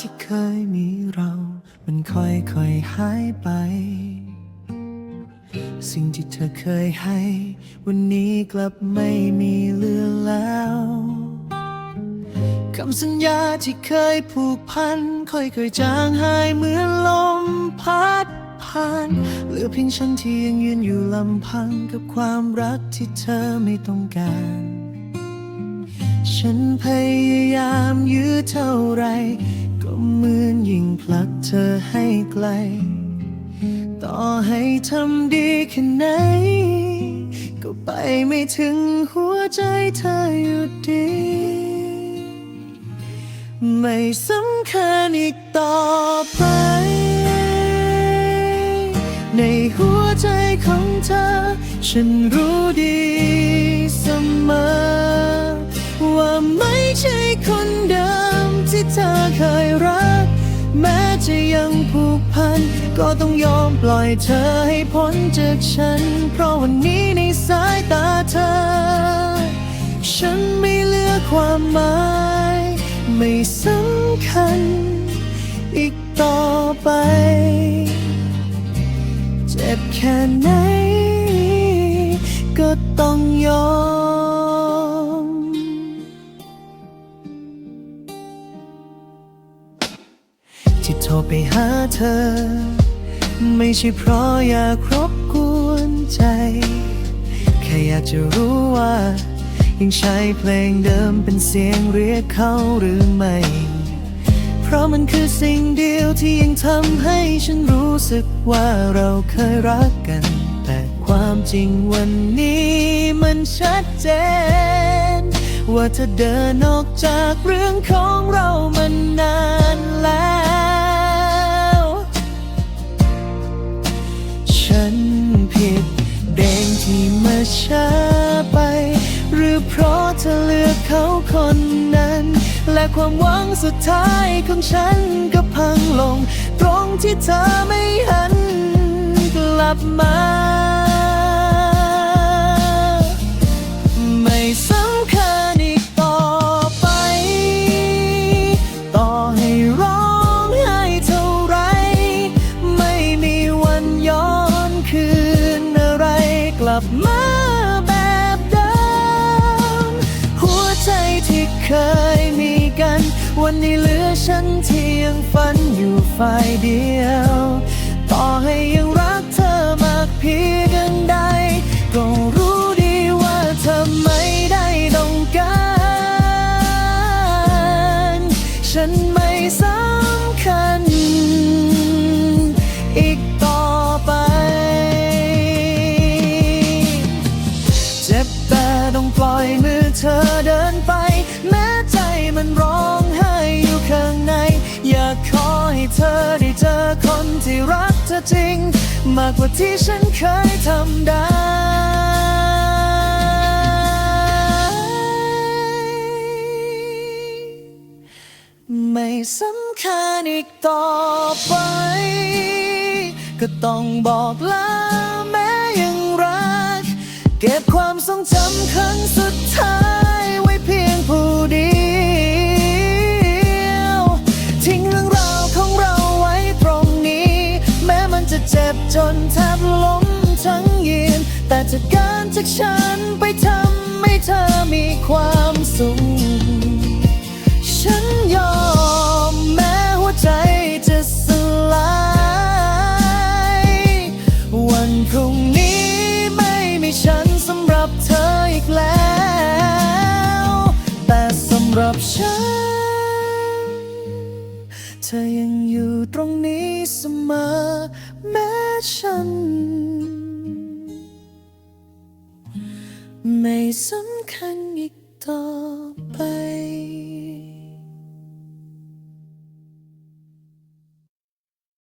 ที่เคยมีเรา มันค่อยๆหายไป สิ่งที่เธอเคยให้ วันนี้กลับไม่มีเหลือแล้วคำสัญญาที่เคยผูกพัน ค่อยๆจางหายเหมือนลมพัดผ่านเหลือเพียงฉันที่ยังยืนอยู่ลำพังกับความรักที่เธอไม่ต้องการ ฉันพยายามยื้อเท่าไร เหมือนยิ่งผลักเธอให้ไกล ต่อให้ทำดีแค่ไหน ก็ไปไม่ถึงหัวใจเธออยู่ดี ไม่สำคัญอีกต่อไป ในหัวใจของเธอ ฉันรู้ดี จะยังผูกพัน ก็ต้องยอมปล่อยเธอให้พ้นจากฉัน เพราะวันนี้ในสายตาเธอ ฉันไม่เหลือความหมาย ไม่สำคัญ อีกต่อไป เจ็บแค่ไหน ก็ต้องยอม ที่โทรไปหาเธอ ไม่ใช่เพราะอยากรบกวนใจ แค่อยากจะรู้ว่า ยังใช้เพลงเดิมเป็นเสียงเรียกเขาหรือไม่ เพราะมันคือสิ่งเดียวที่ยังทำให้ฉันรู้สึกว่าเราเคยรักกัน แต่ความจริงวันนี้มันชัดเจน ว่าเธอเดินออกจากเรื่องของเรามันนานแล้วันผิดเองที่มาช้าไป หรือเพราะเธอเลือกเขาคนนั้น และความหวังสุดท้ายของฉันก็พังลง ตรงที่เธอไม่หันกลับมา เคยมีกัน วันนี้เหลือฉันที่ยังฝันอยู่ฝ่ายเดียว เธอได้เจอคนที่รักเธอจริง มากกว่าที่ฉันเคยทำได้ไม่สำคัญอีกต่อไป ก็ต้องบอกลาแม้ยังรัก เก็บความทรงจำครั้งสุดท้าย จะเจ็บจนแทบล้มทั้งยืน แต่จากการจากฉันไปทำให้เธอมีความสุข ฉันยอมแม้หัวใจจะสลาย วันพรุ่งนี้ไม่มีฉันสำหรับเธออีกแล้ว แต่สำหรับฉัน เธอยังอยู่ ตรงนี้เสมอแม้ฉัน ไม่สำคัญอีกต่อไป